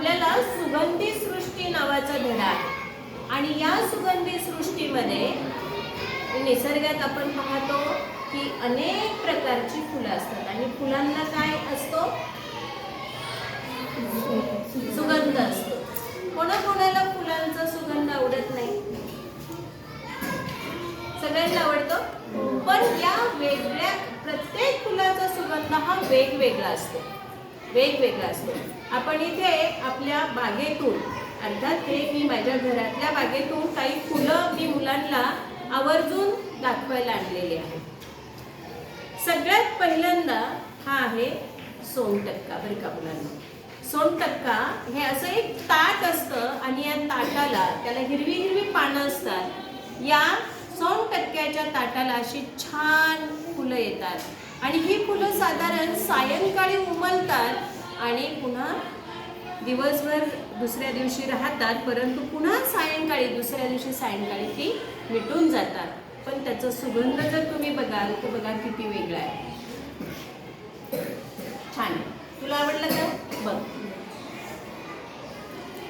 आपल्याला सुगंधी सृष्टी नावाचा धडा आहे आणि या सुगंधी सृष्टीमध्ये निसर्गात आपण पाहतो की अनेक प्रकारची फुलं असतात. आणि फुलांना काय असतो? सुगंध असतो. कोणाकोणाला फुलांचा सुगंध आवडत नाही? सगळ्यांना आवडतो? पण या वेगळ्या प्रत्येक फुलाचा सुगंध हा वेगवेगळा असतो. वेगवेगळा असतो. आपण इथे आपल्या बागेतून अर्थात हे मी माझ्या घरातल्या बागेतून काही फुलं मी मुलांना आवर्जून दाखवायला आणलेली आहे. सगळ्यात पहिल्यांदा हा आहे सोनटक्का बरं का मुलांना. सोनटक्का हे असं एक ताट असतं आणि या ताटाला त्याला हिरवी हिरवी पानं असतात. या सोनटक्क्याच्या ताटाला अशी छान फुलं येतात. आणि ही फुलं साधारण सायंकाळी उमलतात आणि पुन्हा दिवसभर दुसऱ्या दिवशी राहतात परंतु पुन्हा सायंकाळी दुसऱ्या दिवशी सायंकाळी ती मिटून जातात. पण त्याचा सुगंध जर तुम्ही बघाल तर बघा किती वेगळा आहे. छान. तुला आवडलं का? बघ.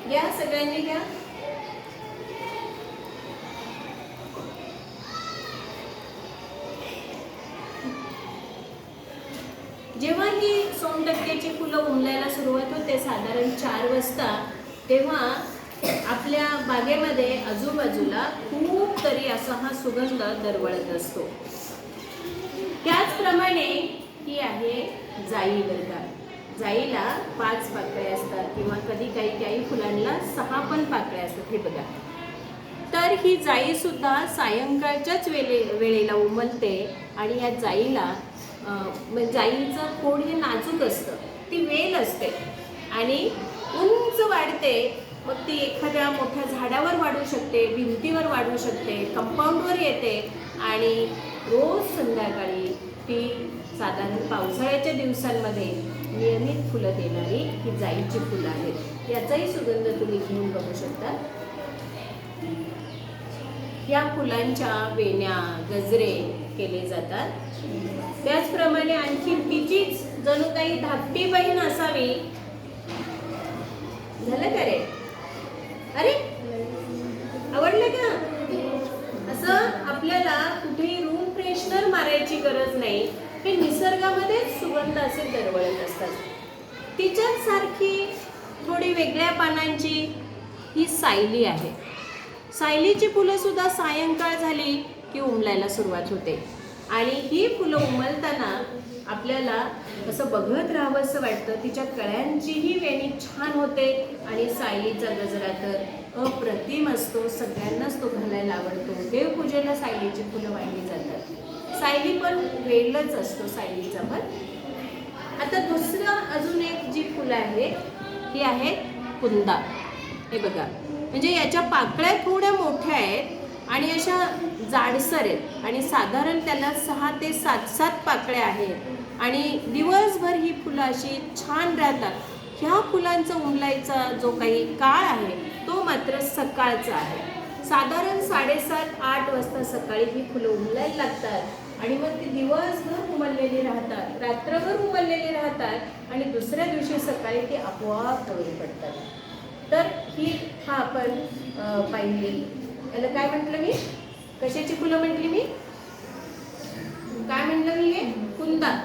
घ्या सगळ्यांनी घ्या जेव्हा ही सोनटक्क्याची फुलं उमलायला सुरुवात होते साधारण चार वाजता. तेव्हा आपल्या बागेमध्ये आजूबाजूला खूप तरी असा हा सुगंध दरवळत असतो. त्याचप्रमाणे ही आहे जाई वर्गा जाईला पाच पाकळ्या असतात किंवा कधी काही काही फुलांना सहा पण पाकळ्या असतात हे बघा. तर ही जाई सुद्धा सायंकाळच्याच वेळे वेळेला उमलते आणि या जाईला जाईचं म्हणजे खोड हे नाजूक असतं ती वेल असते. आणि उंच वाढते मग ती एखाद्या मोठ्या झाडावर वाढू शकते भिंतीवर वाढू शकते कंपाऊंडवर येते. आणि रोज संध्याकाळी ती साधारण पावसाळ्याच्या दिवसांमध्ये नियमित फुलं देणारी ही जाईची फुलं आहेत. याचाही सुगंध तुम्ही घेऊन बघू शकता. या फुलांच्या वेण्या गजरे केले जातात. त्याचप्रमाणे आणखी तिचीच जणू काही धाकटी बहीण असावी. झालं का रे? अरे? आवडलं का? असं आपल्याला कुठेही रूम फ्रेशनर मारायची गरज नाही. हे निसर्गामध्येच सुगंध असे दरवळत असतात. तिच्याच सारखी थोडी वेगळ्या पानांची ही सायली आहे. सायलीची फुलं सुद्धा सायंकाळ झाली की उमलायला सुरुवात होते. आणि ही फुलं उमलताना आपल्याला असं बघत राहावंसं वाटतं. तिच्या कळ्यांचीही वेणी छान होते आणि सायलीचा गजरा तर अप्रतिम असतो. सगळ्यांनाच तो घालायला आवडतो. देवपूजेला सायलीची फुलं वाढली जातात. सायली पण वेगळंच असतो सायलीचा पण. आता दुसरं अजून एक जी फुलं आहेत ही आहे कुंदा. हे बघा. म्हणजे याच्या पाकळ्या थोड्या मोठ्या आहेत आणि अशा जाडसर आहेत. आणि साधारण त्याला सहा ते सात सात पाकळ्या आहेत. आणि दिवसभर ही फुलं अशी छान राहतात. ह्या फुलांचा उमलायचा जो काही काळ आहे तो मात्र सकाळचा आहे. साधारण साडेसात आठ वाजता सकाळी ही फुलं उमलायला लागतात. आणि मग ती दिवसभर उमललेली राहतात. रात्रभर उमललेली राहतात. आणि दुसऱ्या दिवशी सकाळी ती आपोआप डोळे पडतात. तर ही हा आपण अं, पाहिली. याला काय म्हटलं मी? कशाची फुलं म्हटली मी? काय म्हटलं मी हे? कुंदा.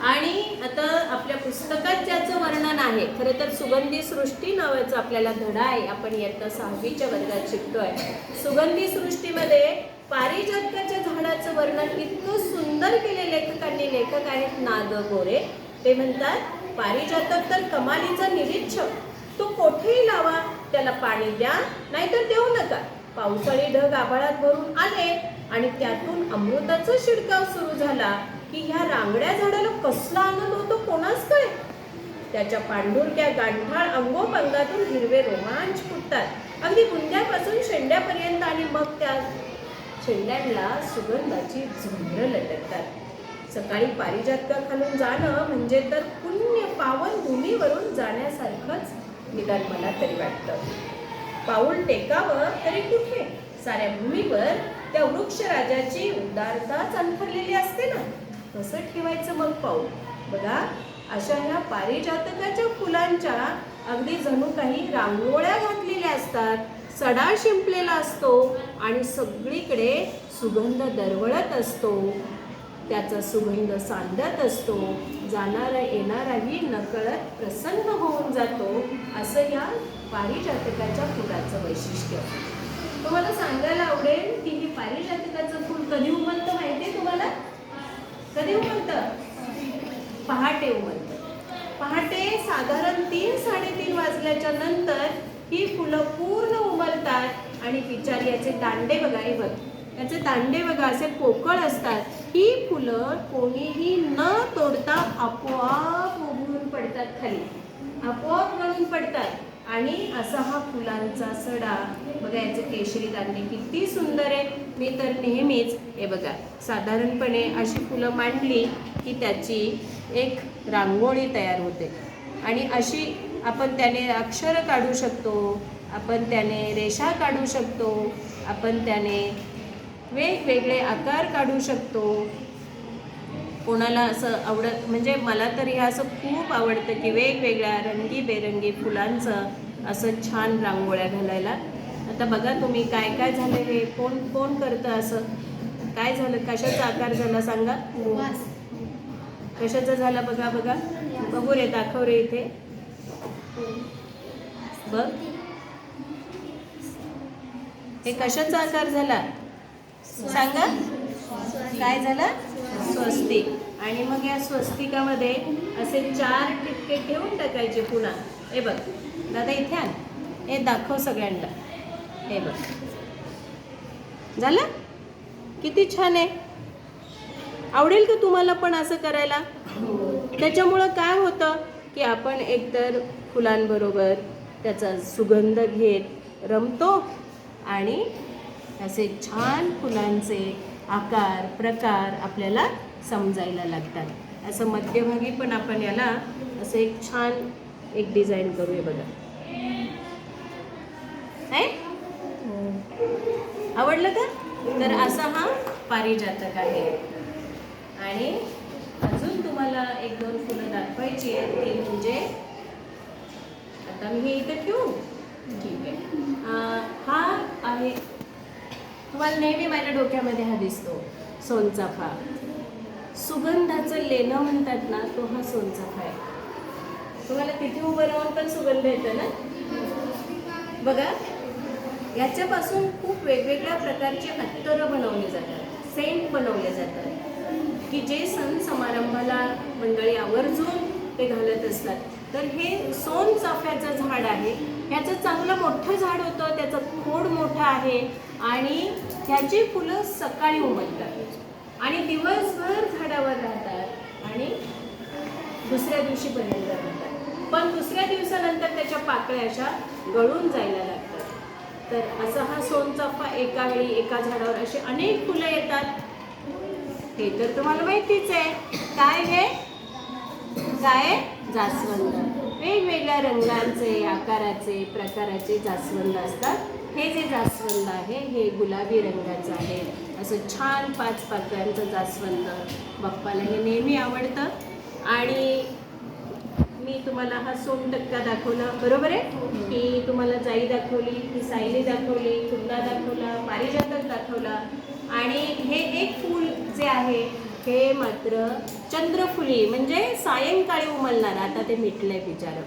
आणि आता आपल्या पुस्तकात ज्याचं वर्णन आहे खरं तर सुगंधी सृष्टी नावाचा आपल्याला धडा आहे. आपण इयत्ता सहावीच्या वर्गात शिकतोय. सुगंधी सृष्टीमध्ये पारिजातकाच्या झाडाचं वर्णन इतकं सुंदर केले लेखकांनी लेखक आहेत नाग गोरे. ते म्हणतात पारिजातक तर कमालीचा निरीक्षक. तो कोठेही लावा त्याला पाणी द्या नाहीतर देऊ नका. पावसाळी ढग आभाळात भरून आले आणि त्यातून अमृताचा शिडकाव सुरू झाला की ह्या रांगड्या झाडाला कसला आनंद होतो कोणास काय त्याच्या पांढुरक्या गांठाळ अंगोपंगातून हिरवे रोमांच फुटतात. अगदी गुंड्यापासून शेंड्यापर्यंत आणि मग त्या शेंड्यांना सुगंधाची झुंबर लटकतात. सकाळी पारिजातका खालून जाणं म्हणजे तर पुण्य पावन भूमीवरून जाण्यासारखंच निदान मला तरी वाटतं. पाऊल टेकावं तरी कुठे? साऱ्या भूमीवर त्या वृक्षराजाची उदारताच अंथरलेली असते ना? कसं ठेवायचं मग पाऊल? बघा अशा ह्या पारिजातकाच्या फुलांच्या अगदी जणू काही रांगोळ्या घातलेल्या असतात सडा शिंपलेला असतो आणि सगळीकडे सुगंध दरवळत असतो. त्याचा सुगंध सांडत असतो. जाणारा येणाराही नकळत प्रसन्न होऊन जातो असं या पारिजातकाच्या फुलाचं वैशिष्ट्य. तुम्हाला सांगायला आवडेल की हे पारिजातकाचं फुल कधी उमलतं माहिती आहे तुम्हाला? कधी उमलतं? पहाटे उमलतं. पहाटे साधारण तीन साडेतीन वाजल्याच्या नंतर ही फुलं पूर्ण उमलतात आणि बिचारी याचे दांडे बघा हे बघ. याचे दांडे बघा असे पोकळ असतात. ही फुलं कोणीही न तोडता आपोआप उघडून पडतात खाली. आपोआप गळून पडतात. आणि असा हा फुलांचा सडा बघा याचे केशरी दांडे किती सुंदर आहे. मी तर नेहमीच हे बघा साधारणपणे अशी फुलं मांडली की त्याची एक रांगोळी तयार होते. आणि अशी आपण त्याने अक्षरं काढू शकतो आपण त्याने रेषा काढू शकतो आपण त्याने वेगवेगळे आकार काढू शकतो. कोणाला असं आवडत म्हणजे मला तरी हे असं खूप आवडतं की वेगवेगळ्या रंगीबेरंगी फुलांचं असं छान रांगोळ्या घालायला. आता बघा तुम्ही काय काय झालं हे कोण कोण करतं असं? काय झालं कशाचा आकार झाला सांगा? कशाचा झाला बघा बघा. बघू रे दाखव रे इथे. बघ. हे कशाचा आकार झाला? सांगा. काय झालं? स्वस्तिक आणि मग या स्वस्तिकामध्ये असे चार ठिपके ठेवून टाकायचे पुन्हा. हे बघ. दादा इथे आण. हे दाखव सगळ्यांना. हे बघ. झालं? किती छान आहे. आवडेल का तुम्हाला पण असं करायला? त्याच्यामुळं काय होतं की आपण एकतर फुलांबरोबर त्याचा सुगंध घेत रमतो आणि असे छान फुलांचे आकार प्रकार आपल्याला समजायला लागतात. असं मध्यभागी पण आपण याला असं एक छान एक डिझाईन करूया बघा. आहे? आवडलं का तर असा हा पारिजातक आहे. आणि अजून तुम्हाला एक दोन फुलं दाखवायची आहेत ती म्हणजे आता मी हे इथं ठेवू? ठीक आहे. हा आहे तुम्हाला नेहमी माझ्या डोक्यामध्ये हा दिसतो सोनचाफा सुगंधाचं लेणं म्हणतात ना तो हा सोनचाफा आहे तुम्हाला तिथे उभं राहून पण सुगंध येतो ना? बघा याच्यापासून खूप वेगवेगळ्या प्रकारचे अत्तरं बनवले जातात सेंट बनवले जातात की जे सण समारंभाला मंडळी आवर्जून ते घालत असतात. तर हे सोनचाफ्याचं झाड आहे. ह्याचं चांगलं मोठं झाड होतं त्याचं खोड मोठं आहे. आणि ह्याची फुलं सकाळी उमटतात. आणि दिवसभर झाडावर राहतात आणि दुसऱ्या दिवशी पर्यंत राहतात. पण दुसऱ्या दिवसानंतर त्याच्या पाकळ्या अशा गळून जायला लागतात. तर असा हा सोनचाफा एका वेळी एका झाडावर असे अनेक फुलं येतात. हे तर तुम्हाला माहितीच आहे. काय हे? काय? जास्वंद. वेगवेगळ्या रंगांचे आकाराचे प्रकाराचे जास्वंद असतात. हे जे जास्वंद आहे हे गुलाबी रंगाचं आहे. असं छान पाच पाकळ्यांचं जास्वंद बाप्पाला हे नेहमी आवडतं. आणि मी तुम्हाला हा सोमटक्का दाखवला बरोबर आहे? की तुम्हाला जाई दाखवली ही सायली दाखवली कुंदा दाखवला पारिजातक दाखवला. आणि हे एक फूल जे आहे हे मात्र चंद्रफुली म्हणजे सायंकाळी उमलणार. आता ते मिटलंय बिचारं.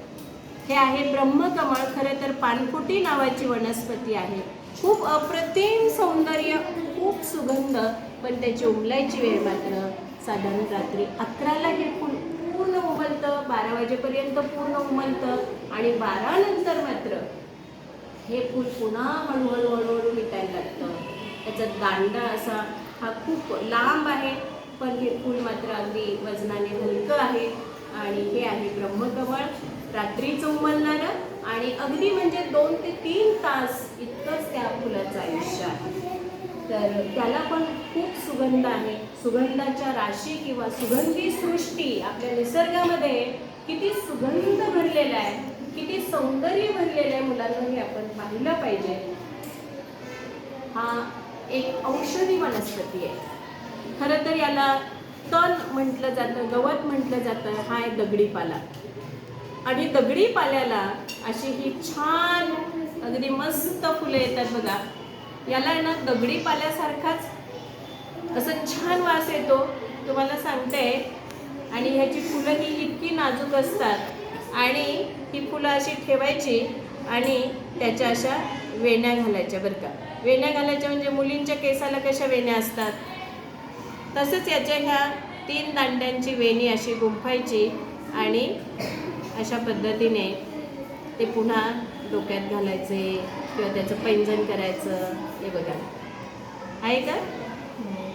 हे आहे ब्रह्मकमळ खरं तर पानकुटी नावाची वनस्पती आहे. खूप अप्रतिम सौंदर्य खूप सुगंध पण त्याची उमलायची वेळ मात्र साधारण रात्री अकराला हे फूल पूर्ण उमलतं बारा वाजेपर्यंत पूर्ण उमलतं आणि बारा नंतर मात्र हे फूल पुन्हा हळूहळू हळूहळू मिटायला लागतं. त्याचा दांडा असा हा खूप लांब आहे पण हे फूल मात्र अगदी वजनाने हलकं आहे. आणि हे आहे ब्रह्मकमळ. रात्री उमलणारं आणि अगदी म्हणजे दोन ते तीन तास इतकंच त्या फुलाचं आयुष्य आहे. तर त्याला पण खूप सुगंध आहे. सुगंधाच्या राशी किंवा सुगंधी सृष्टी आपल्या निसर्गामध्ये किती सुगंध भरलेला आहे. किती सौंदर्य भरलेलं आहे मुलांना हे आपण पाहिलं पाहिजे. हा एक औषधी वनस्पती आहे. खरं तर याला तण म्हटलं जातं गवत म्हटलं जातं हा आहे दगडी पाला आणि दगडी पाल्याला अशी ही छान अगदी मस्त फुलं येतात बघा. याला ना दगडी पाल्यासारखाच असं छान वास येतो तुम्हाला सांगते. आणि ह्याची फुलं ही इतकी नाजूक असतात. आणि ही फुलं अशी ठेवायची आणि त्याच्या अशा वेण्या घालायच्या बरं का. वेण्या घालायच्या म्हणजे मुलींच्या केसाला कशा वेण्या असतात? तसंच याच्या ह्या तीन दांड्यांची वेणी अशी गुंफायची आणि अशा पद्धतीने ते पुन्हा डोक्यात घालायचे किंवा त्याचं पैंजण करायचं हे बघा. आहे का?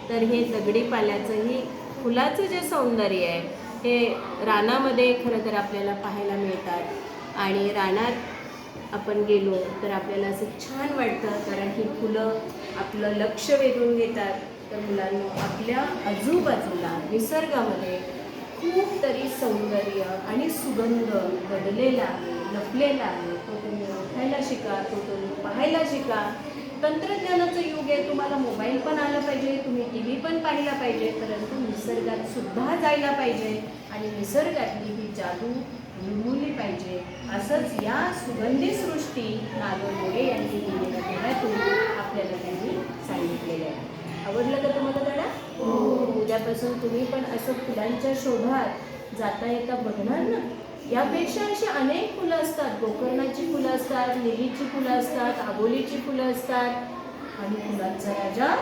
तर हे दगडी पाल्याचंही फुलाचं जे सौंदर्य आहे हे रानामध्ये खरं तर आपल्याला पाहायला मिळतात. आणि रानात आपण गेलो तर आपल्याला असं छान वाटतं कारण ही फुलं आपलं लक्ष वेधून घेतात. तर मुलांना आपल्या आजूबाजूला निसर्गामध्ये खूप तरी सौंदर्य आणि सुगंध दडलेला आहे लपलेला आहे. तो तुम्ही ओळखायला शिका तो तुम्ही पाहायला शिका. तंत्रज्ञानाचं युग आहे तुम्हाला मोबाईल पण आला पाहिजे तुम्ही टी व्ही पण पाहिला पाहिजे परंतु निसर्गात सुद्धा जायला पाहिजे आणि निसर्गातली ही जादू निर्मुली पाहिजे. असंच या सुगंधी सृष्टी नागोर मोरे यांनी दिलेल्या आपल्याला त्यांनी सांगितलेलं आहे. आवडलं का तुम्हाला धडा उद्यापासून तुम्ही पण असं फुलांच्या शोधात जाता येता बघणार ना? यापेक्षा अशी अनेक फुलं असतात. गोकर्णाची फुलं असतात लिलीची फुलं असतात आबोलीची फुलं असतात. आणि फुलांचा राजा?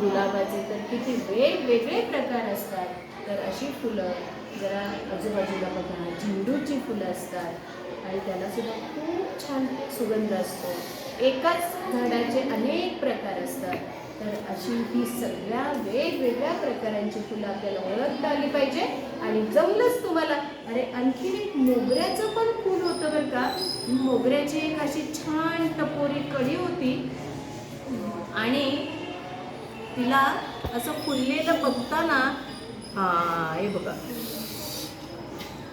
गुलाबाचे तर किती वेगवेगळे प्रकार असतात. तर अशी फुलं जरा आजूबाजूला बघा. झेंडूची फुलं असतात. आणि त्याला सुद्धा खूप छान सुगंध असतो. एकाच झाडाचे अनेक प्रकार असतात. तर अशी ही सगळ्या वेगवेगळ्या प्रकारांची फुलं आपल्याला ओळखता आली पाहिजे. आणि जमलंच तुम्हाला. अरे आणखीन एक मोगऱ्याचं पण फूल होतं बरं का. मोगऱ्याची एक अशी छान टपोरी कडी होती. आणि तिला असं फुललेलं बघताना हा हे बघा.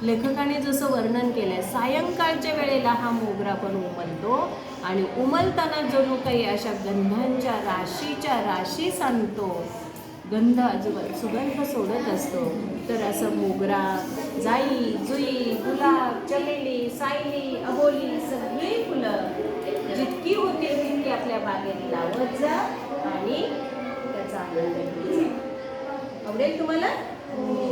लेखकाने जसं वर्णन केलंय सायंकाळच्या वेळेला हा मोगरा पण उमलतो. आणि उमलताना जणू काही अशा गंधांच्या राशीच्या राशी सांगतो. गंध आजूबाजू सुगंध सोडत असतो. तर असं मोगरा जाई जुई गुलाब चमेली सायली अबोली सगळी फुलं जितकी होतील तितकी आपल्या बागेत लावत जा आणि त्याचा आनंद आवडेल तुम्हाला? हो.